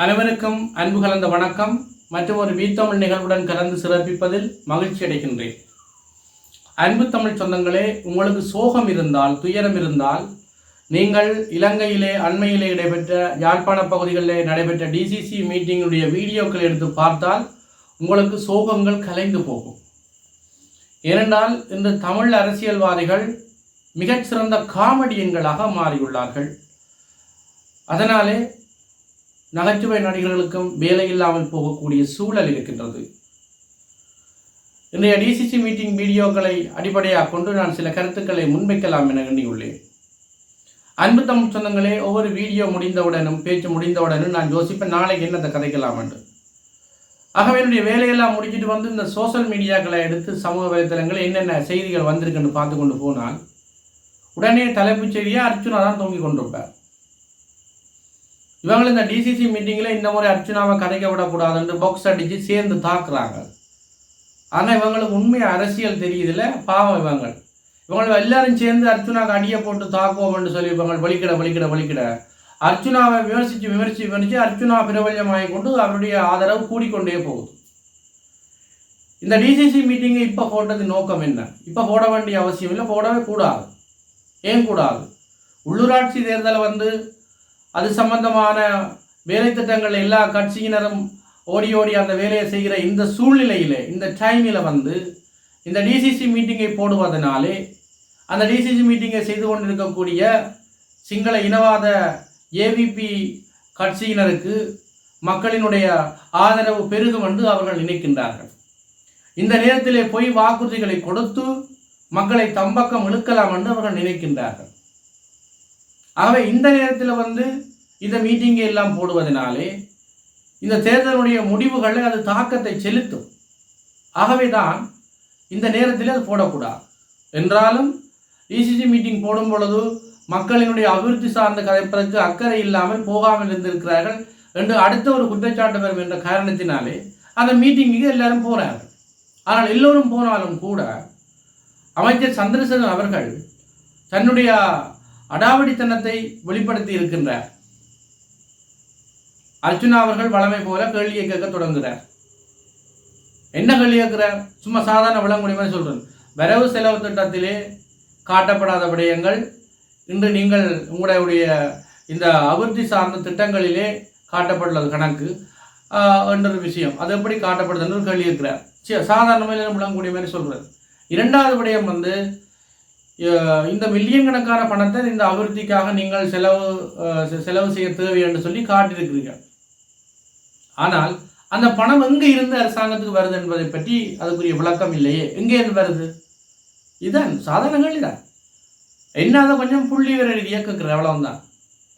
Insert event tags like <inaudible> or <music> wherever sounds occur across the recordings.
அனைவருக்கும் அன்பு கலந்த வணக்கம். மற்றும் ஒரு வீத்தமிழ் நிகழ்வுடன் கலந்து சிறப்பிப்பதில் மகிழ்ச்சி அடைகின்றேன். அன்பு தமிழ் சொந்தங்களே உங்களுக்கு சோகம் இருந்தால் துயரம் இருந்தால் நீங்கள் இலங்கையிலே அண்மையிலே நடைபெற்ற யாழ்ப்பாண பகுதிகளில் நடைபெற்ற டிசிசி மீட்டிங்குடைய வீடியோக்களை எடுத்து பார்த்தால் உங்களுக்கு சோகங்கள் கலைந்து போகும். ஏனென்றால் இன்று தமிழ் அரசியல்வாதிகள் மிகச்சிறந்த காமெடியன்களாக மாறியுள்ளார்கள். அதனாலே நகைச்சுவை நடிகர்களுக்கும் வேலை இல்லாமல் போகக்கூடிய சூழல் இருக்கின்றது. இன்றைய டிசிசி மீட்டிங் வீடியோக்களை அடிப்படையாக கொண்டு நான் சில கருத்துக்களை முன்வைக்கலாம் என எண்ணியுள்ளேன். அன்பு தமிழ் சொந்தங்களே ஒவ்வொரு வீடியோ முடிந்தவுடனும் பேச்சு முடிந்தவுடனும் நான் யோசிப்பேன் நாளைக்கு என்னத்தை கதைக்கலாம் என்று. ஆகவே என்னுடைய வேலையெல்லாம் முடிச்சுட்டு வந்து இந்த சோஷியல் மீடியாக்களை எடுத்து சமூக வலைத்தளங்களில் என்னென்ன செய்திகள் வந்திருக்குன்னு பார்த்து கொண்டு போனால் உடனே தலைப்புச் செய்தியாக அர்ச்சுனா தான் தூங்கி கொண்டிருப்பார். இவங்களும் இந்த டிசிசி மீட்டிங்கில் இந்த முறை அர்ச்சனாவை கதைக்க விடக்கூடாதுன்னு பாக்ஸ் அடித்து சேர்ந்து தாக்குறாங்க. ஆனால் இவங்களுக்கு உண்மை அரசியல் தெரியுதுல பாவம் இவங்க இவங்க எல்லாரும் சேர்ந்து அர்ச்சுனாக்கு அடியை போட்டு தாக்குவோம்னு சொல்லி இவங்க வலிக்கிட வலிக்கிட வலிக்கிட அர்ச்சுனாவை விமர்சித்து விமர்சித்து விமர்சித்து அர்ச்சுனா பிரபல்யமாகி கொண்டு அவருடைய ஆதரவு கூடிக்கொண்டே போகுது. இந்த டிசிசி மீட்டிங்கை இப்போ போட்டது நோக்கம் என்ன? இப்போ போட வேண்டிய அவசியம் இல்லை. போடவே கூடாது. ஏன் கூடாது? உள்ளூராட்சி தேர்தலை வந்து அது சம்பந்தமான வேலை திட்டங்கள் எல்லா கட்சியினரும் ஓடி ஓடி அந்த வேலையை செய்கிற இந்த சூழ்நிலையில் இந்த டைமில் வந்து இந்த டிசிசி மீட்டிங்கை போடுவதனாலே அந்த டிசிசி மீட்டிங்கை செய்து கொண்டிருக்கக்கூடிய சிங்கள இனவாத ஏவிபி கட்சியினருக்கு மக்களினுடைய ஆதரவு பெருகும் என்று அவர்கள் நினைக்கின்றார்கள். இந்த நேரத்திலே போய் வாக்குறுதிகளை கொடுத்து மக்களை தம்பக்கம் இழுக்கலாம் என்று அவர்கள் நினைக்கின்றார்கள். ஆகவே இந்த நேரத்தில் வந்து இந்த மீட்டிங்கை எல்லாம் போடுவதனாலே இந்த தேர்தலுடைய முடிவுகளில் அது தாக்கத்தை செலுத்தும். ஆகவே தான் இந்த நேரத்தில் அது போடக்கூடாது. என்றாலும் இசிசி மீட்டிங் போடும் பொழுது மக்களினுடைய அபிவிருத்தி சார்ந்த கதைப்பதற்கு அக்கறை இல்லாமல் போகாமல் இருந்திருக்கிறார்கள் என்று அடுத்த ஒரு குற்றச்சாட்டு வரும் என்ற காரணத்தினாலே அந்த மீட்டிங்குக்கு எல்லாரும் போகிறார்கள் ஆனால் எல்லோரும் போனாலும் கூட அமைச்சர் சந்திரசேகர் அவர்கள் தன்னுடைய அடாவடித்தனத்தை வெளிப்படுத்தி இருக்கின்றார் அர்ஜுனா அவர்கள் வளமை போல கேள்வியை கேட்க தொடங்குகிறார். என்ன கேள்வி கேட்கிறார்? சும்மா சாதாரண விளங்குடிமை சொல்றேன். வரவு செலவு திட்டத்திலே காட்டப்படாத விடயங்கள் இன்று நீங்கள் உங்களுடைய இந்த அபிவிருத்தி சார்ந்த திட்டங்களிலே காட்டப்பட்டுள்ளது கணக்கு என்ற விஷயம். அது எப்படி காட்டப்படுதுன்னு கேள்வி இருக்கிறார் சாதாரணமாக விளங்கக்கூடிய மாதிரி சொல்றார் இரண்டாவது விடயம் வந்து இந்த மில்லியன் கணக்கான பணத்தை இந்த அபிவிருத்திக்காக நீங்கள் செலவு செலவு செய்ய தேவை என்று சொல்லி காட்டியிருக்கிறீர்கள் ஆனால் அந்த பணம் எங்கே இருந்து அரசாங்கத்துக்கு வருது என்பதை பற்றி அதுக்குரிய விளக்கம் இல்லையே. எங்கே இருந்து வருது? இதான் சாதாரண கேள்விதான் என்ன அதை கொஞ்சம் புள்ளி விவர ரீதியாக கேட்குற அவ்வளவுதான்.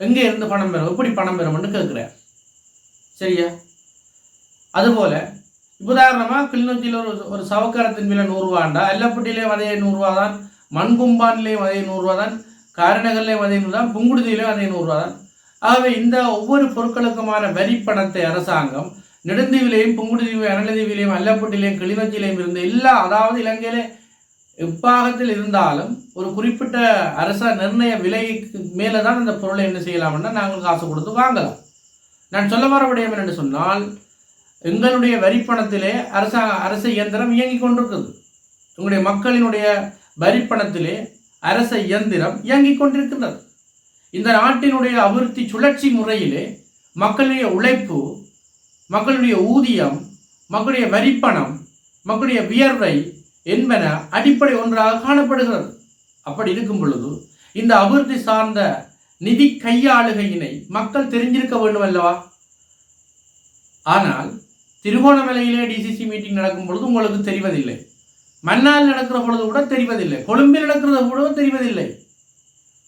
எங்கே இருந்து பணம் பெறும் எப்படி பணம் பெறும்னு கேட்குறேன் சரியா? அதுபோல உதாரணமாக கிளிநொச்சியில் ஒரு ஒரு சவக்காரத்தின் விலை நூறுரூவாண்டா எல்லப்பட்டியிலே அதே நூறுரூவா தான் மண்கும்பான்லேயும் அதே நூறுரூவா தான் காரணங்கள்லேயும் அதே நூறு தான் புங்குடுதியிலையும் அதே நூறுரூவா தான் ஆகவே இந்த ஒவ்வொரு பொருட்களுக்குமான வரி பணத்தை அரசாங்கம் நெடுந்தீவிலையும் புங்குடுதீவு அனலதீவிலையும் அல்லப்பட்டிலையும் கிளிநொச்சியிலையும் இருந்த எல்லா அதாவது இலங்கையிலே எப்பாகத்தில் இருந்தாலும் ஒரு குறிப்பிட்ட அரச நிர்ணய விலைக்கு மேலே தான் அந்த பொருளை என்ன செய்யலாம்னா நாங்கள் காசு கொடுத்து வாங்கலாம். நான் சொல்ல வர விடயம் என்று சொன்னால் எங்களுடைய வரிப்பணத்திலே அரச அரச இயந்திரம் இயங்கிக் கொண்டிருக்குது. உங்களுடைய மக்களினுடைய வரிப்பணத்திலே அரச இயந்திரம் இயங்கிக் கொண்டிருக்கின்றது. இந்த நாட்டினுடைய அபிவிருத்தி சுழற்சி முறையிலே மக்களுடைய உழைப்பு மக்களுடைய ஊதியம் மக்களுடைய வரிப்பணம் மக்களுடைய வியர்வை என்பன அடிப்படை ஒன்றாக காணப்படுகிறது. அப்படி இருக்கும் பொழுது இந்த அபிவிருத்தி சார்ந்த நிதி கையாளுகையினை மக்கள் தெரிஞ்சிருக்க வேண்டும் அல்லவா ஆனால் திருகோணமலையிலே டிசிசி மீட்டிங் நடக்கும் பொழுது உங்களுக்கு தெரிவதில்லை. மன்னால் நடக்கிற பொழுது கூட தெரிவதில்லை. கொழும்பில் நடக்கிறது கூட தெரிவதில்லை.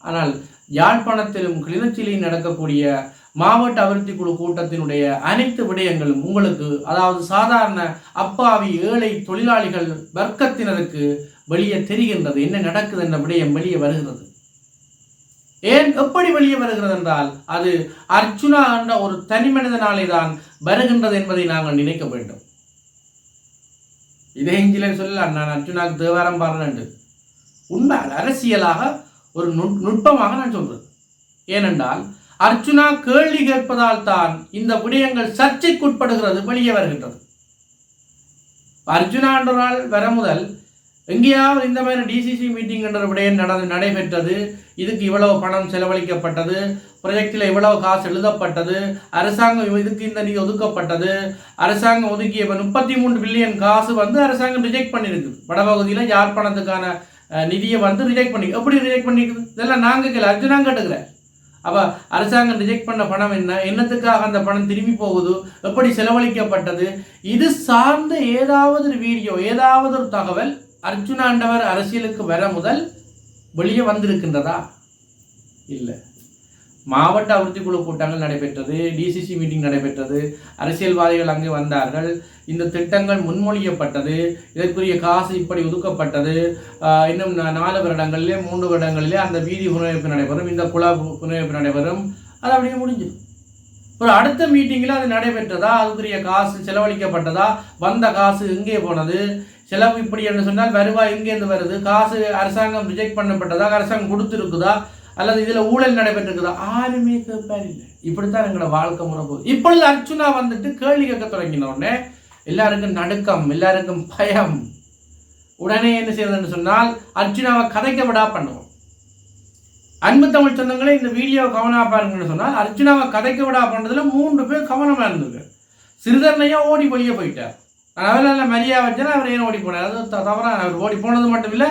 ஆனால் யாழ்ப்பாணத்திலும் கிளிநொச்சியிலையும் நடக்கக்கூடிய மாவட்ட அபிவிருத்தி குழு கூட்டத்தினுடைய அனைத்து விடயங்களும் உங்களுக்கு அதாவது சாதாரண அப்பாவி ஏழை தொழிலாளிகள் வர்க்கத்தினருக்கு வெளியே தெரிகின்றது. என்ன நடக்குது என்ற விடயம் வெளியே வருகிறது. ஏன் எப்படி வெளியே வருகிறது என்றால் அது அர்ச்சுனா என்ற ஒரு தனி மனிதனாலே தான் வருகின்றது என்பதை நாங்கள் நினைக்க வேண்டும். இதே இஞ்சிலே சொல்லலாம். நான் அர்ச்சுனாக்கு தேவாரம் பாடுறேன் உண்மை அரசியலாக ஒரு நுட் நுட்பமாக நான் சொல்றது ஏனென்றால் அர்ச்சுனா கேள்வி கேட்பதால் தான் இந்த விடயங்கள் சர்ச்சைக்குட்படுகிறது வெளியே வருகின்றது. அர்ஜுனா என்றால் வர முதல் எங்கேயாவது இந்த மாதிரி டிசிசி மீட்டிங் என்ற விடயம் நடந்து நடைபெற்றது. இதுக்கு இவ்வளவு பணம் செலவழிக்கப்பட்டது. ப்ரொஜெக்டில் இவ்வளவு காசு எழுதப்பட்டது. அரசாங்கம் இதுக்கு இந்த நிதி ஒதுக்கப்பட்டது. அரசாங்கம் ஒதுக்கிய முப்பத்தி மூன்று பில்லியன் காசு வந்து அரசாங்கம் ரிஜெக்ட் பண்ணியிருக்கு வடபகுதியில் யாழ்ப்பாணத்துக்கான பணத்துக்கான நிதியை வந்து ரிஜெக்ட் பண்ணி எப்படி ரிஜெக்ட் பண்ணிக்குது இதெல்லாம் நாங்கள் கேட்கல அர்ஜுனா கேட்டுக்கிறேன் அப்போ அரசாங்கம் ரிஜெக்ட் பண்ண பணம் என்ன என்னத்துக்காக அந்த பணம் திரும்பி போகுது எப்படி செலவழிக்கப்பட்டது? இது சார்ந்த ஏதாவது ஒரு வீடியோ ஏதாவது ஒரு தகவல் அர்ஜுனாண்டவர் அரசியலுக்கு வர முதல் வெளியே வந்திருக்கின்றதா? இல்லை. மாவட்ட அபிவிருத்தி குழு கூட்டங்கள் நடைபெற்றது டிசிசி மீட்டிங் நடைபெற்றது அரசியல்வாதிகள் அங்கே வந்தார்கள். இந்த திட்டங்கள் முன்மொழியப்பட்டது இதற்குரிய காசு இப்படி ஒதுக்கப்பட்டது. இன்னும் நாலு வருடங்களிலே மூன்று வருடங்களிலே அந்த வீதி புனரமைப்பு நடைபெறும் இந்த குழா புனரமைப்பு நடைபெறும். அது அப்படியே முடிஞ்சிடும் ஒரு அடுத்த மீட்டிங்கில் அது நடைபெற்றதா? அதுக்குரிய காசு செலவழிக்கப்பட்டதா? வந்த காசு எங்கே போனது? செலவு இப்படி என்று சொன்னால் வருவாய் எங்கேருந்து வருது? காசு அரசாங்கம் ரிஜெக்ட் பண்ணப்பட்டதா? அரசாங்கம் கொடுத்துருக்குதா? அல்லது இதில் ஊழல் நடைபெற்றிருக்குதா? யாருமே கேட்பார் இல்லை. இப்படித்தான் எங்களோட வாழ்க்கை முறை போகுது. இப்பொழுது அர்ச்சுனா வந்துட்டு கேள்வி கேட்க தொடங்கின உடனே எல்லாருக்கும் நடுக்கம் எல்லாருக்கும் பயம். உடனே என்ன செய்யறதுன்னு சொன்னால் அர்ச்சுனாவை கதைக்க விடா பண்ணுவோம். அன்பு தமிழ் சொந்தங்களே இந்த வீடியோ கவனமாக பாருங்கன்னு சொன்னால் அர்ச்சுனாவை கதைக்க விடா பண்ணுறதுல மூன்று பேர் கவனமாக இருந்தது. சிறுதர்ணையா ஓடி வெளியே போயிட்டார். நான் அவர் நல்ல மரியாதை வச்சேன் அவர் ஏன் ஓடி போனார்? அது த- தவறான அவர் ஓடி போனது மட்டும் இல்லை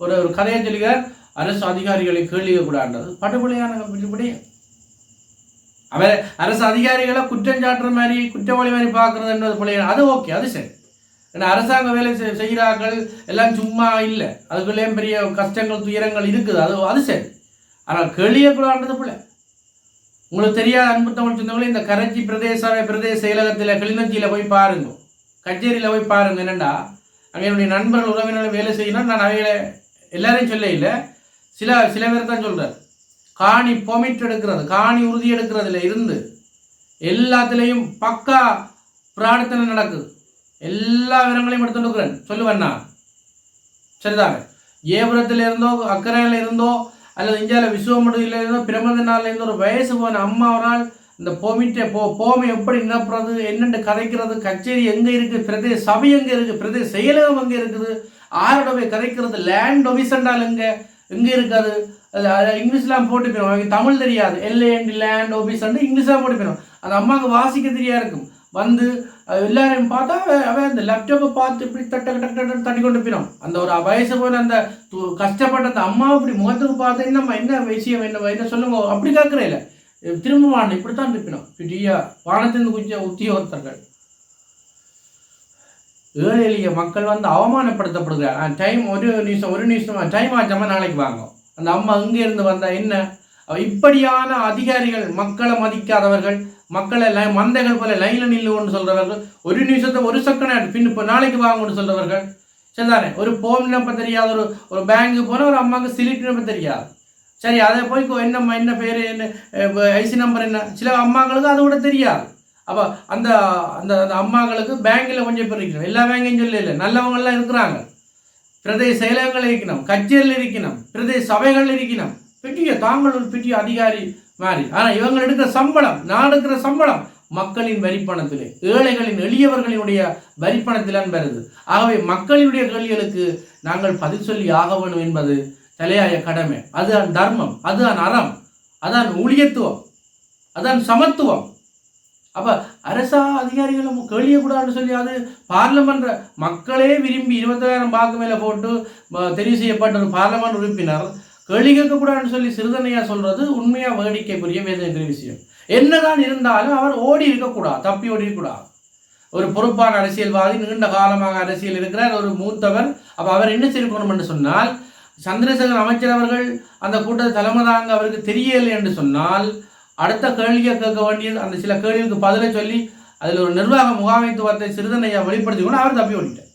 ஒரு ஒரு கதையை சொல்லுகிறார். அரசு அதிகாரிகளை கேள்விக்க கூடாது படுகொலையான விடுபடி அவர் அரசு அதிகாரிகளை குற்றம் சாட்டுற மாதிரி குற்றவாளி மாதிரி பார்க்கறது என்பது பிள்ளைங்க அது ஓகே அது சரி. ஏன்னா அரசாங்க வேலை செய்கிறார்கள். எல்லாம் சும்மா இல்லை. அதுக்குள்ளேயும் பெரிய கஷ்டங்கள் துயரங்கள் இருக்குது. அது அது சரி. ஆனால் கேள்வியக்கூடாது பிள்ளை உங்களுக்கு தெரியாத அன்பு தமிழ் சொந்தங்களே இந்த கரைச்சி பிரதேச பிரதேச செயலகத்தில் கிளிநொச்சியில் போய் பாருங்க. கச்சேரியில் போய் பாருங்கள் என்னண்டா அங்கே என்னுடைய நண்பர்கள் உறவினர்கள் வேலை செய்யணும் நான் அவைகளை எல்லாரையும் சொல்ல இல்லை. சில சில பேர் தான் சொல்கிறார் காணி பொமிட் எடுக்கிறது காணி உறுதி எடுக்கிறதுல இருந்து எல்லாத்துலேயும் பக்கா பிரார்த்தனை நடக்குது. எல்லா விவரங்களையும் எடுத்துட்டு இருக்கிறேன் சொல்லுவேன் நான். சரிதாங்க ஏபுரத்தில் இருந்தோ அக்கறையில் இருந்தோ அல்லது இந்தியாவில் விசுவமுடியில் இருந்தோ பிரமதனால இருந்தோ ஒரு வயசு போன அம்மா ஒரு நாள் இந்த போமிட்டே போ போமி எப்படி நிரப்புறது என்னென்று கதைக்கிறது கச்சேரி எங்கே இருக்குது பிரதேச சபை எங்கே இருக்குது பிரதேச செயலகம் எங்கே இருக்குது ஆரோடவை கதைக்கிறது லேண்ட் ஒபிசண்டால் எங்கே எங்கே இருக்காது. இங்கிலீஷ்லாம் போட்டு போயிடும். தமிழ் தெரியாது. எல்ஏஎன்டி லேண்ட் ஒபிசண்ட் இங்கிலீஷ்லாம் போட்டு போயிடும். அந்த அம்மாவுக்கு வாசிக்க தெரியா இருக்கும். வந்து எல்லாரையும் பார்த்தா அவன் அந்த லேப்டாப்பை பார்த்து இப்படி தட்ட தட்ட தட்டி கொண்டு போயிடும். அந்த ஒரு வயசு போன அந்த து- கஷ்டப்பட்ட அந்த அம்மா இப்படி முகத்துக்கு பார்த்து என்னம்மா என்ன விஷயம் என்ன என்ன சொல்லுங்க அப்படி கேட்குறேன் இல்லை. வாங்க இப்படித்தான் இருப்பினோம். பிடியா வானத்திலிருந்து குஞ்ச உத்தியோகத்தர்கள். ஏழை எளிய மக்கள் வந்து அவமானப்படுத்தப்படுகிறார் டைம் ஒரு நிமிஷம் ஒரு நிமிஷம் டைம் ஆச்சாம நாளைக்கு வாங்க அந்த அம்மா இங்கே இருந்து வந்தா என்ன? இப்படியான அதிகாரிகள் மக்களை மதிக்காதவர்கள் மக்களை லை- மந்தைகள் போல லைனில் நில்லுன்னு சொல்றவர்கள் ஒரு நிமிஷத்தை ஒரு செகண்ட் பின் இப்போ நாளைக்கு வாங்கன்னு சொல்றவர்கள். சரிதானே? ஒரு போன் நம்பர் தெரியாத ஒரு ஒரு பேங்க்கு போனால் ஒரு அம்மாவுக்கு சிலிட் தெரியாது. சரி அதை போய் என்ன என்னம்மா என்ன பேர் என்ன ஐசி நம்பர் என்ன? சில அம்மாங்களுக்கு அது கூட தெரியாது. அப்போ அந்த அந்த அந்த அம்மாங்களுக்கு பேங்கில் கொஞ்சம் பேர் இருக்கணும். எல்லா பேங்கையும் சொல்ல இல்லை நல்லவங்கள்லாம் இருக்கிறாங்க. பிரதேச செயலகங்கள் இருக்கணும். கச்சேரியில் இருக்கணும். பிரதேச சபைகள் இருக்கணும். பெட்டிய தாங்கள் ஒரு அதிகாரி மாதிரி. ஆனால் இவங்க எடுக்கிற சம்பளம் நான் எடுக்கிற சம்பளம் மக்களின் வரிப்பணத்திலே ஏழைகளின் எளியவர்களினுடைய வரிப்பணத்திலான் வருது ஆகவே மக்களினுடைய கேள்விகளுக்கு நாங்கள் பதில் சொல்லி ஆக வேண்டும் என்பது தலையாய கடமை. அதுதான் தர்மம் அதுதான் அறம் அதான் ஊழியத்துவம் அதான் சமத்துவம். அப்போ அரசா அதிகாரிகளும் கேள்வியக்கூடாதுன்னு சொல்லி அது பார்லமெண்ட் மக்களே விரும்பி இருபத்தாயிரம் வாக்கு மேலே போட்டு தெரிவு செய்யப்பட்ட ஒரு பார்லமெண்ட் உறுப்பினர் கேள்வி கேட்கக்கூடாதுன்னு சொல்லி சிறுதனையா சொல்றது உண்மையா வேடிக்கைக்குரிய வேதனைக்குரிய விஷயம். என்னதான் இருந்தாலும் அவர் ஓடி இருக்கக்கூடாது தப்பி ஓடி இருக்கக்கூடாது. ஒரு பொறுப்பான அரசியல்வாதி நீண்ட காலமாக அரசியல் இருக்கிறார் ஒரு மூத்தவர் அப்போ அவர் என்ன செய்யணும்னு என்று சொன்னால் சந்திரசேகர் அமைச்சர் அவர்கள் அந்த கூட்டத்தை தலைமை தாங்க அவருக்கு தெரியலை என்று சொன்னால் அடுத்த கேள்வியை கேட்க வேண்டிய அந்த சில கேள்விக்கு பதிலை சொல்லி அதில் ஒரு நிர்வாக முகாமைத்துவத்தை சிறுதனையா வெளிப்படுத்தி கொண்டு அவர் தப்பி ஓடிட்டார்.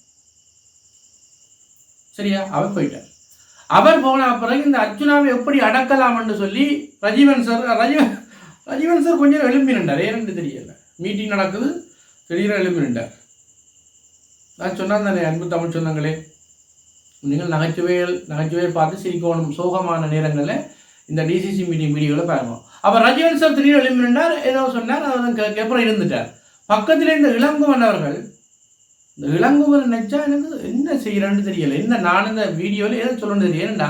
சரியா? அவர் போயிட்டார். அவர் போன பிறகு இந்த அர்ஜுனாவை எப்படி அடக்கலாம் என்று சொல்லி ரஜீவன் சார் ரஜீவன் ரஜீவன் சார் கொஞ்சம் எழும்பி நின்றார். ஏன்னு தெரியல. மீட்டிங் நடக்குது. திடீர்னு எழும்பி நின்றார். நான் சொன்னேன் தானே அன்பு தமிழ் சொந்தங்களே. நீங்கள் நகைச்சுவைகள் நகைச்சுவையை பார்த்து சிரிக்கணும் சோகமான நேரங்களில் இந்த டிசிசி மீட்டிங் வீடியோவில் பாருங்க. அப்போ ரஜிவன் சார் திடீர் எழுப்பினார் ஏதோ சொன்னார் அவர் அப்புறம் இருந்துட்டார். பக்கத்தில் இந்த இளங்குவன் அவர்கள் இந்த இளங்குவன் நினைச்சா எனக்கு என்ன செய்கிறேன்னு தெரியல. என்ன நான் இந்த வீடியோவில் எதை சொல்லணும் தெரியல. ஏன்னா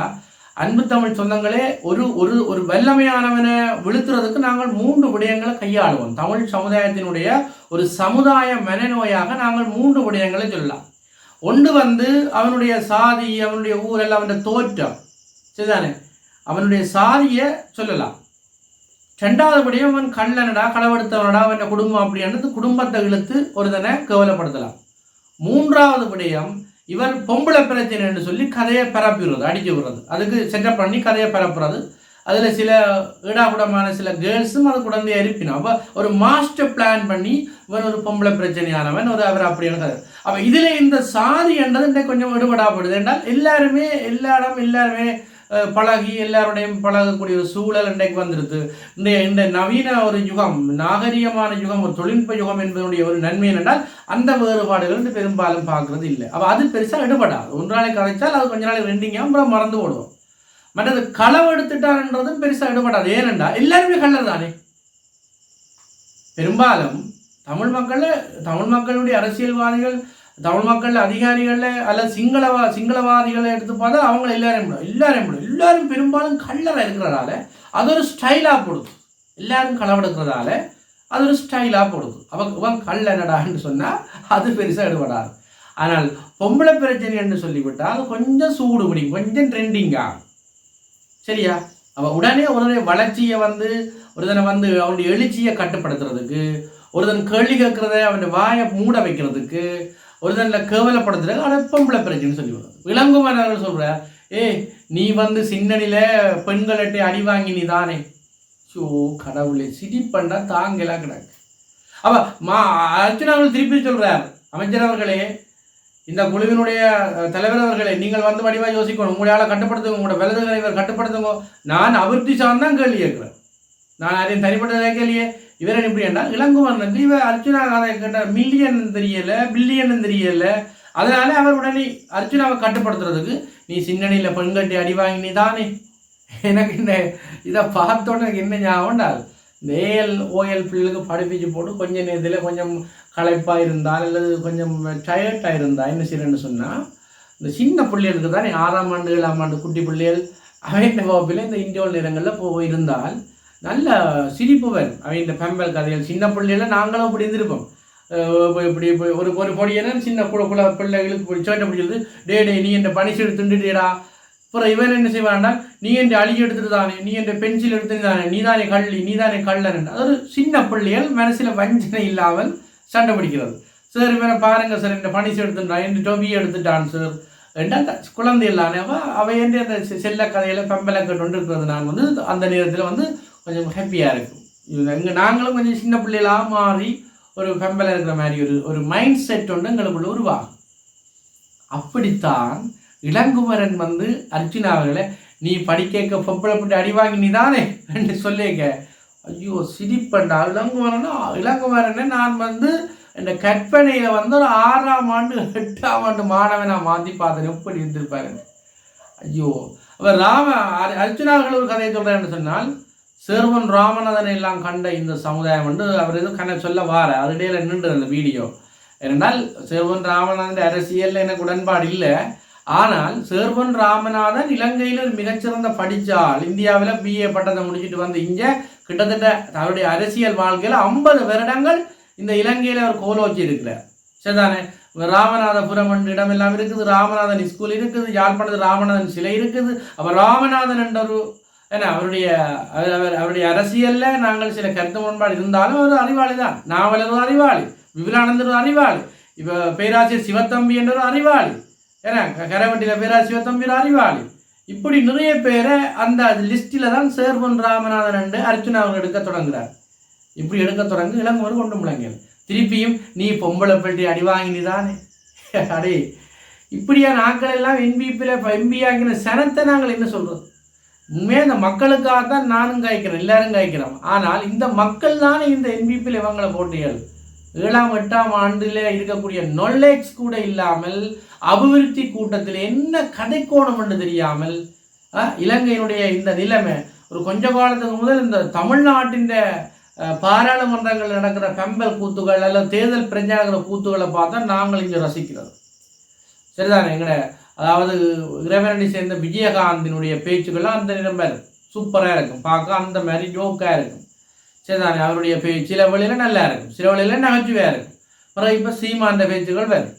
அன்பு தமிழ் சொந்தங்களே ஒரு ஒரு ஒரு வல்லமையானவனை விழுத்துறதுக்கு நாங்கள் மூன்று விடயங்களை கையாளுவோம். தமிழ் சமுதாயத்தினுடைய ஒரு சமுதாய மனநோயாக நாங்கள் மூன்று விடயங்களை சொல்லலாம். ஒன்று வந்து அவனுடைய சாதி அவனுடைய ஊரெல்லாம் அவனுடைய தோற்றம். சரிதானே? அவனுடைய சாதியை சொல்லலாம். ரெண்டாவதுபடியும் அவன் கண்ணனடா களவெடுத்தவனடா அவன் குடும்பம் அப்படின்றது குடும்பத்தை இழுத்து ஒருத்தனை கேவலப்படுத்தலாம். மூன்றாவது விடயம் இவர் பொம்பளை பிரச்சனை என்று சொல்லி கதையை பரப்பிடுறது அடிச்சு விடுறது அதுக்கு செட்டப் பண்ணி கதையை பரப்புறது அதில் சில ஈடாகுடமான சில கேர்ள்ஸும் அது குழந்தைய இருப்பினோம் அப்போ ஒரு மாஸ்டர் பிளான் பண்ணி இவன் ஒரு பொம்பளை பிரச்சனையானவன் ஒரு அவர் அப்படியான கதை. அப்போ இதில் இந்த சாதி என்றது இன்றைக்கு கொஞ்சம் விடுபடாப்படுது என்றால் எல்லாருமே எல்லா இடம் எல்லாருமே பழகி எல்லாரோடையும் பழகக்கூடிய ஒரு சூழல் இன்றைக்கு வந்துடுது இந்த இந்த நவீன ஒரு யுகம் நாகரிகமான யுகம் ஒரு தொழில்நுட்ப யுகம் என்பதனுடைய ஒரு நன்மை என்னென்றால் அந்த வேறுபாடுகள் வந்து பெரும்பாலும் பார்க்கறது இல்லை. அப்போ அது பெருசாக எடுபடாது ஒரு நாளைக்கு கதைச்சால் அது கொஞ்ச நாளைக்கு ரெண்டிங்க அப்புறம் மறந்து போடுவோம். மற்றது களவு எடுத்துட்டாருன்றதும் பெருசாக எடுபடாது. ஏனென்றா எல்லாருமே கள்ளர் தானே பெரும்பாலும் தமிழ் மக்கள் தமிழ் மக்களுடைய அரசியல்வாதிகள் தமிழ் மக்கள் அதிகாரிகள் அல்ல சிங்களவா சிங்களவாதிகளை எடுத்து பார்த்தா அவங்க எல்லாரையும் விடும் எல்லாரையும் எல்லாரும் பெரும்பாலும் கள்ளராக இருக்கிறதால அது ஒரு ஸ்டைலாக போடுது. எல்லாரும் களவெடுக்கிறதால அது ஒரு ஸ்டைலாக போடுது. அவன் இவன் கள்ளனடான்னு சொன்னால் அது பெருசாக எடுபடாது. ஆனால் பொம்பளை பிரச்சனை என்று சொல்லிவிட்டால் கொஞ்சம் சூடு பிடிக்கும் கொஞ்சம் ட்ரெண்டிங் ஆகும். சரியா? அவன் உடனே உடனே வளர்ச்சியை வந்து ஒருத்தனை வந்து அவனுடைய எழுச்சியை கட்டுப்படுத்துறதுக்கு ஒருதன் கேள்வி கேட்கறத அவன் வாயை மூட வைக்கிறதுக்கு ஒருதனில் கேவலப்படுத்துறதுக்கு அவனை பொம்பளை பிரச்சனைன்னு சொல்லி விடுறது இளங்குமரர்கள் சொல்ற ஏய் நீ வந்து சின்னனில பெண்களட்டை அடி வாங்கி நீ தானே? ஸோ கடவுளே சிரிப்பண்டா தாங்கலாம் கிடக்கு. அவ மா அர்ச்சனா அவர்கள் திருப்பி சொல்கிறார் அமைச்சர் அவர்களே இந்த குழுவினுடைய தலைவர் அவர்களை நீங்கள் வந்து வடிவா யோசிக்கணும். உங்களால கட்டுப்படுத்துங்க உங்களோட வலது தலைவர் கட்டுப்படுத்துங்க. நான் அபிவிருத்தி சார்ந்தான் கேள்வி கேட்கிறேன். நான் அதையும் தனிப்பட்ட கேள்வியே இவரன் இப்படி என்றால் இளங்குமரனுக்கு இவ அர்ச்சனா கதை கேட்ட மில்லியன் தெரியல பில்லியன் தெரியல. அதனால அவர் உடனே அர்ச்சுனாவை கட்டுப்படுத்துறதுக்கு நீ சின்னணியில பெண்கட்டி அடி வாங்கினி நீ தானே? எனக்கு இந்த இதை பார்த்தோன்னே எனக்கு என்ன ஞாபகம் இந்த ஏஎல் ஓஎல் பிள்ளைகளுக்கு படிப்பிச்சு போட்டு கொஞ்ச நேரத்தில் கொஞ்சம் களைப்பாக இருந்தால் அல்லது கொஞ்சம் டயர்டாக இருந்தால் என்ன செய்யறேன்னு சொன்னால் இந்த சின்ன பிள்ளைகளுக்கு தானே ஆறாம் ஆண்டு ஏழாம் ஆண்டு குட்டி பிள்ளைகள் அவையின் வகுப்பில் இந்த இந்தியோல் நிறங்களில் போய் இருந்தால் நல்ல சிரிப்பு வரும் அவன் இந்த பெம்பல் கதைகள் சின்ன பிள்ளைகள நாங்களும் அப்படி இருந்திருப்போம். இப்படி ஒரு ஒரு பொடியன சின்ன குல குல பிள்ளைகளுக்கு இப்படி சேட்டை பிடிச்சது டே டே நீ இந்த பனிஷ் திண்டுடா அப்புறம் இவன் என்ன செய்வான்னா நீ என்ற அழுகி எடுத்துட்டு தானே நீ என்ற பென்சில் எடுத்துட்டு தானே நீ தானே கள்ளி நீ தானே கள்ளன் அது ஒரு சின்ன பிள்ளைகள் மனசில் வஞ்சனை இல்லாமல் சண்டை பிடிக்கிறது. சார் இவனை பாருங்கள் சார் இந்த பனிஷ் எடுத்துட்டான் என் டொபியை எடுத்துட்டான் சார் ரெண்டா குழந்தை இல்லானே அவ அவ அந்த செ- செல்ல கதையில் பெம்பலை கொண்டு இருக்கிறது நாங்கள் வந்து அந்த நேரத்தில் வந்து கொஞ்சம் ஹாப்பியாக இருக்கும். எங்கள் நாங்களும் கொஞ்சம் சின்ன பிள்ளைகளாக மாறி ஒரு பெம்பலை இருக்கிற மாதிரி ஒரு ஒரு மைண்ட் செட் ஒன்று எங்களுக்குள்ள உருவாகும். அப்படித்தான் இளங்குமரன் வந்து அர்ஜுனா அவர்களை நீ படிக்க பொம்பளை போட்டு அடி நீ தானே? என்று சொல்லிக்க ஐயோ சிரிப்பண்டா. இளங்குமரனா இளங்குமரனை நான் வந்து இந்த கற்பனையில் வந்து ஒரு ஆறாம் ஆண்டு எட்டாம் ஆண்டு மாணவனா மாற்றி பார்த்தேன். எப்படி இருந்திருப்பாருங்க ஐயோ. அவர் ராம அர்- ஒரு கதையை சொல்கிறேன்னு சொன்னால் சிறுவன் ராமநாதனை எல்லாம் கண்ட இந்த சமுதாயம் வந்து அவர் எதுவும் கண்ண சொல்ல வார அதுடையில் நின்று அந்த வீடியோ. ஏனென்றால் சிறுவன் ராமநாதன் அரசியலில் எனக்கு உடன்பாடு இல்லை. ஆனால் சேர்வன் ராமநாதன் இலங்கையில் மிகச்சிறந்த படிச்சால் இந்தியாவில் பிஏ பட்டத்தை முடிச்சுட்டு வந்து இங்கே கிட்டத்தட்ட அவருடைய அரசியல் வாழ்க்கையில் ஐம்பது வருடங்கள் இந்த இலங்கையில் அவர் கோலோச்சி இருக்கிறார் சரிதானே? ராமநாதபுரம் என்ற இடம் எல்லாம் இருக்குது ராமநாதன் ஸ்கூல் இருக்குது யாழ்ப்பாணத்து ராமநாதன் சிலை இருக்குது. அப்ப ராமநாதன் என்ற ஒரு என்ன அவருடைய அவர் அவருடைய அரசியல்ல நாங்கள் சில கருத்து முரண்பாடு இருந்தாலும் அவர் அறிவாளி தான். நாவலர் ஒரு அறிவாளி விபுலானந்தர் ஒரு அறிவாளி இப்போ பேராசிரியர் சிவத்தம்பி என்ற ஒரு அறிவாளி. ஏன்னா க- கரவண்டியில் பேராசிரியர் அறிவாளி. இப்படி நிறைய பேரை அந்த லிஸ்டில் தான் சேர்வன் ராமநாதன் என்று அர்ச்சனா அவங்க எடுக்க தொடங்குறார். இப்படி எடுக்க தொடங்கு இளங்குமர் கொண்டு முழங்க திருப்பியும் நீ பொம்பளை பெட்டி அடி வாங்கினிதானே <laughs> அடே இப்படியான ஆக்கள் எல்லாம் என்பிபியில் இப்போ எம்பி ஆகின சனத்தை நாங்கள் என்ன சொல்கிறது உண்மையாக இந்த மக்களுக்காக தான் நானும் காய்க்கிறேன் எல்லாரும் காய்க்கிறோம். ஆனால் இந்த மக்கள் தானே இந்த என்பிபியில் இவங்களை போட்டியல் ஏழாம் எட்டாம் ஆண்டில் இருக்கக்கூடிய நாலேஜ் கூட இல்லாமல் அபிவிருத்தி கூட்டத்தில் என்ன கதைக்கோணம் என்று தெரியாமல் ஆ, இலங்கையினுடைய இந்த நிலைமை ஒரு கொஞ்ச காலத்துக்கு முதல் இந்த தமிழ்நாட்டின் பாராளுமன்றங்கள் நடக்கிற கம்பல் கூத்துகள் அல்லது தேர்தல் பிரச்சாரங்கிற கூத்துகளை பார்த்தா நாங்கள் இங்கே ரசிக்கிறோம் சரிதானே? எங்கட அதாவது இறைவனடி சேர்ந்த விஜயகாந்தினுடைய பேச்சுக்கள்லாம் அந்த நிலைமை சூப்பராக இருக்கும். பார்க்க அந்த மாதிரி ஜோக்காக இருக்கும். சரிதானே அவருடைய பேச்சு சில வழியில் நல்லா இருக்கும். சில வழியில் நகைச்சுவையாக இருக்கும். அப்புறம் இப்போ சீமாந்த பேச்சுகள் வேறு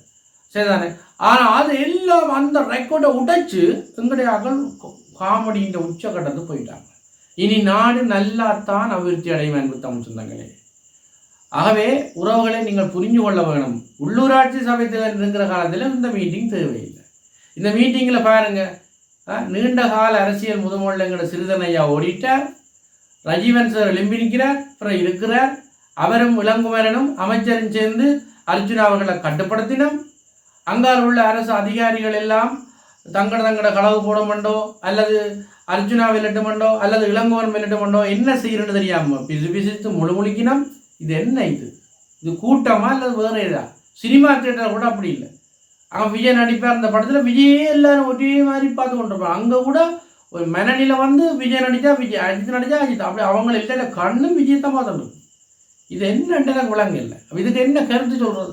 சரிதானே ஆனால் அது எல்லாம் அந்த ரெக்கார்டை உடைச்சு எங்களுடைய அகல் காமெடியின் உச்சக்கட்டத்துக்கு போயிட்டாங்க. இனி நாடு நல்லாத்தான் அபிவிருத்தி அடையும் என்பது தமிழ் சொந்தங்களே. ஆகவே உறவுகளை நீங்கள் புரிஞ்சு கொள்ள வேணும். உள்ளூராட்சி சபை தேர்தல் இருக்கிற காலத்தில் இந்த மீட்டிங் தேவையில்லை. இந்த மீட்டிங்கில் பாருங்கள் நீண்ட கால அரசியல் முதுமொழிங்கிற சிறிதன் ஐயா ஓடிட்டார். ரஜீவன் சார் எழும்பி நிற்கிறார் அப்புறம் இருக்கிறார். அவரும் இளங்குமரனும் அமைச்சரும் சேர்ந்து அர்ஜுனா அவர்களை கட்டுப்படுத்தினோம். அங்கால் உள்ள அரசு அதிகாரிகள் எல்லாம் தங்கட தங்கட களவு போட அல்லது அர்ஜுனா வில்லட்டு மண்டோ அல்லது இளங்குவன் வில்லட்டு மண்டோ என்ன செய்யறன்னு தெரியாம பிசு பிசித்து முழுக்கினோம் இது என்ன இது? இது கூட்டமா அல்லது வேற ஏதா? சினிமா தியேட்டர் கூட அப்படி இல்லை. அவன் விஜய் நடிப்பார் அந்த படத்தில் விஜயே எல்லாரும் ஒரே மாதிரி பார்த்து கொண்டிருப்பான் அங்கே கூட ஒரு மனநில வந்து விஜய் நடித்தா விஜய் அஜித் நடித்தா அஜித். அப்படி அவங்க இல்லை கண்ணும் விஜயத்தை பார்த்தணும் இது என்ன எனக்கு விளங்க இல்லை. இதுக்கு என்ன கருத்து சொல்கிறது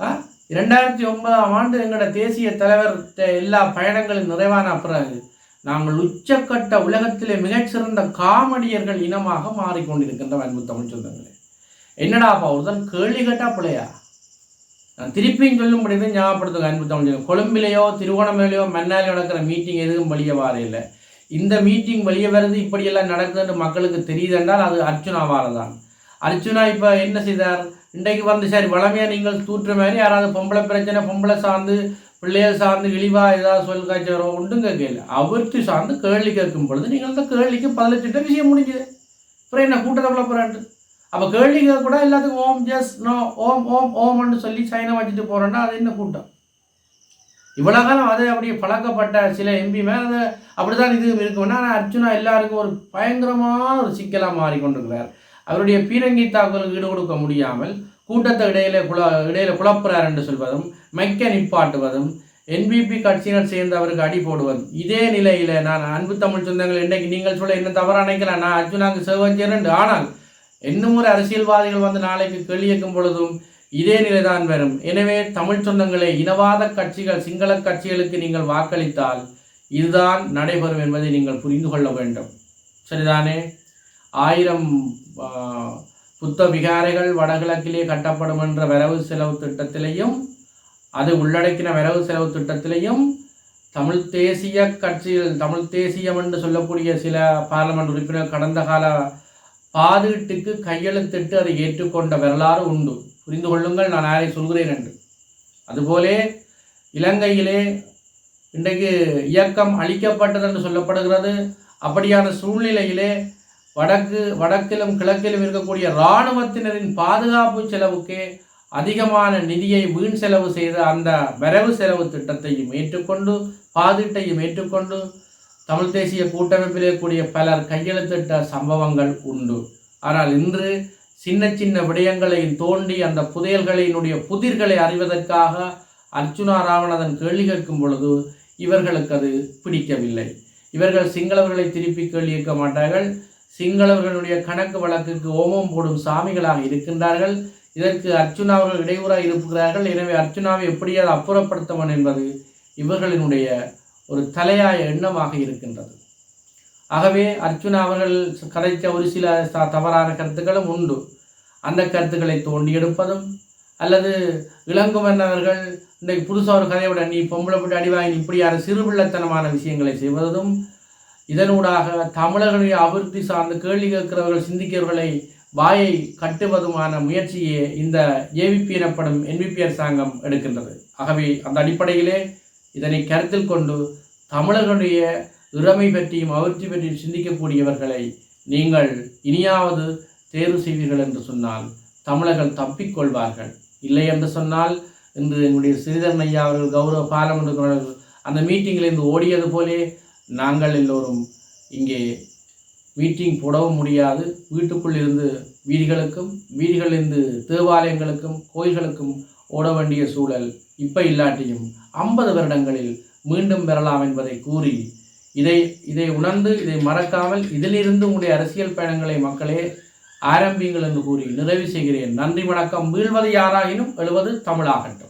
ஆ? இரண்டாயிரத்தி ஒன்பதாம் ஆண்டு எங்களோட தேசிய தலைவர் எல்லா பயணங்களும் நிறைவான பிறகு நாங்கள் உச்சக்கட்ட உலகத்திலே மிகச்சிறந்த காமெடியர்கள் இனமாக மாறிக்கொண்டிருக்கின்ற அன்பு தமிழ் சொந்தங்களே. என்னடாப்பா ஒருத்தன் கேள்வி கேட்டா பிள்ளையா நான் திருப்பியும் சொல்லும்படிதான் ஞாபகப்படுத்துங்க அன்பு தமிழ் கொழும்பிலேயோ திருவோணமலையோ மன்னாலே நடக்கிற மீட்டிங் எதுவும் வழிய வாரையில் இந்த மீட்டிங் வெளியே வருது இப்படியெல்லாம் நடக்குதுன்னு மக்களுக்கு தெரியுதென்றால் அது அர்ச்சுனாவால் தான் அர்ச்சுனா இப்போ என்ன செய்தார்? இன்றைக்கு வந்து சரி வளமையாக நீங்கள் தூற்றுற மாதிரி யாராவது பொம்பளை பிரச்சனை பொம்பளை சார்ந்து பிள்ளைகள் சார்ந்து இழிவா ஏதாவது சொல் காய்ச்சி வரும் ஒன்றும் கேள்வி அவருக்கு சார்ந்து கேள்வி கேட்கும் பொழுது நீங்கள் அந்த கேள்விக்கு பதிலச்சிட்ட விஷயம் முடிஞ்சுது. அப்புறம் என்ன கூட்டத்தில் போகிறான்ட்டு அப்போ கேள்வி கூட எல்லாத்துக்கும் ஓம் ஜஸ் நோ ஓம் ஓம் ஓம்னு சொல்லி சைனை வச்சுட்டு போகிறோன்னா அது என்ன கூட்டம்? இவ்வளோ காலம் அதே அப்படியே பழக்கப்பட்ட சில எம்பி மேலே அப்படி அப்படிதான் இது இருக்கும்னா அர்ஜுனா எல்லாருக்கும் ஒரு பயங்கரமான ஒரு சிக்கலாக மாறிக்கொண்டிருக்கிறார். அவருடைய பீரங்கி தாக்குதலுக்கு ஈடு கொடுக்க முடியாமல் கூட்டத்தை இடையில குழ இடையில குழப்புறார் என்று சொல்வதும் மைக்க நிப்பாட்டுவதும் என்பிபி கட்சியினர் சேர்ந்து அவருக்கு அடி போடுவதும் இதே நிலையில் நான் அன்பு தமிழ் சொந்தங்கள் இன்னைக்கு நீங்கள் சொல்ல என்ன தவறாக நினைக்கிறேன் நான் அர்ஜுனாக்கு சேவஞ்சேரண்டு ஆனால் இன்னும் ஒரு அரசியல்வாதிகள் வந்து நாளைக்கு கேள்வி பொழுதும் இதே நிலைதான் வரும். எனவே தமிழ் சொந்தங்களே இனவாத கட்சிகள் சிங்கள கட்சிகளுக்கு நீங்கள் வாக்களித்தால் இதுதான் நடைபெறும் என்பதை நீங்கள் புரிந்து கொள்ள வேண்டும். சரிதானே? ஆயிரம் புத்த விகாரைகள் வடகிழக்கிலே கட்டப்படும் என்ற வரவு செலவு திட்டத்திலையும் அது உள்ளடக்கின வரவு செலவு திட்டத்திலையும் தமிழ் தேசிய கட்சிகள் தமிழ் தேசியம் என்று சொல்லக்கூடிய சில பார்லமெண்ட் உறுப்பினர் கடந்த கால பாதீட்டுக்கு கையெழுத்திட்டு அதை ஏற்றுக்கொண்ட வரலாறு உண்டு. புரிந்து கொள்ளுங்கள் நான் யாரை சொல்கிறேன் என்று. அதுபோலே இலங்கையிலே இன்றைக்கு இயக்கம் அளிக்கப்பட்டது என்று சொல்லப்படுகிறது. அப்படியான சூழ்நிலையிலே வடக்கு வடக்கிலும் கிழக்கிலும் இருக்கக்கூடிய இராணுவத்தினரின் பாதுகாப்பு செலவுக்கு அதிகமான நிதியை வீண் செலவு செய்த அந்த வரவு செலவு திட்டத்தையும் ஏற்றுக்கொண்டு பாதீட்டையும் ஏற்றுக்கொண்டு தமிழ் தேசிய கூட்டமைப்பிலே கூடிய பலர் கையெழுத்திட்ட சம்பவங்கள் உண்டு. ஆனால் இன்று சின்ன சின்ன விடயங்களை தோண்டி அந்த புதையல்களினுடைய புதிர்களை அறிவதற்காக அர்ச்சுனா ராவணதன் கேள்வி கேட்கும் பொழுது இவர்களுக்கு அது பிடிக்கவில்லை. இவர்கள் சிங்களவர்களை திருப்பி கேள்வி கேட்க மாட்டார்கள். சிங்களவர்களுடைய கணக்கு வழக்குக்கு ஓமம் போடும் சாமிகளாக இருக்கின்றார்கள். இதற்கு அர்ச்சுனா அவர்கள் இடையூறாக இருக்கிறார்கள் எனவே அர்ச்சுனாவை எப்படியாவது அப்புறப்படுத்தவன் என்பது இவர்களினுடைய ஒரு தலையாய எண்ணமாக இருக்கின்றது. ஆகவே அர்ச்சுனா அவர்கள் கதைத்த ஒரு சில தவறான கருத்துக்களும் உண்டு. அந்த கருத்துக்களை தோண்டி எடுப்பதும் அல்லது இளங்குமன் அவர்கள் இன்றைக்கு புதுசாக ஒரு கதையோட நீ பொம்பளை போட்டு அடிவாங்கி இப்படியான சிறுபிள்ளத்தனமான விஷயங்களை செய்வதும் இதனூடாக தமிழர்களுடைய அபிவிருத்தி சார்ந்த கேள்வி கேட்கிறவர்கள் சிந்திக்கிறவர்களை வாயை கட்டுவதுமான முயற்சியை இந்த ஏவிபி எனப்படும் என்பிபி அரசாங்கம் எடுக்கின்றது. ஆகவே அந்த அடிப்படையிலே இதனை கருத்தில் கொண்டு தமிழர்களுடைய இறமை பற்றியும் அவர்ச்சி பற்றியும் சிந்திக்கக்கூடியவர்களை நீங்கள் இனியாவது தேர்வு செய்வீர்கள் என்று சொன்னால் தமிழர்கள் தப்பிக்கொள்வார்கள் இல்லை என்று சொன்னால் இன்று எங்களுடைய ஸ்ரீதரன் ஐயா அவர்கள் கௌரவ பாராளுமன்ற அந்த மீட்டிங்கிலிருந்து ஓடியது போலே நாங்கள் எல்லோரும் இங்கே மீட்டிங் போடவும் முடியாது. வீட்டுக்குள் இருந்து வீதிகளுக்கும் வீதிகளிலிருந்து தேவாலயங்களுக்கும் கோயில்களுக்கும் ஓட வேண்டிய சூழல் இப்போ இல்லாட்டியும் ஐம்பது வருடங்களில் மீண்டும் பெறலாம் என்பதை கூறி இதை இதை உணர்ந்து இதை மறக்காமல் இதிலிருந்து உங்களுடைய அரசியல் பயணங்களை மக்களே ஆரம்பியுங்கள் என்று கூறி நிறைவு செய்கிறேன். நன்றி வணக்கம். மீள்வது யாராயினும் எழுவது தமிழாகட்டும்.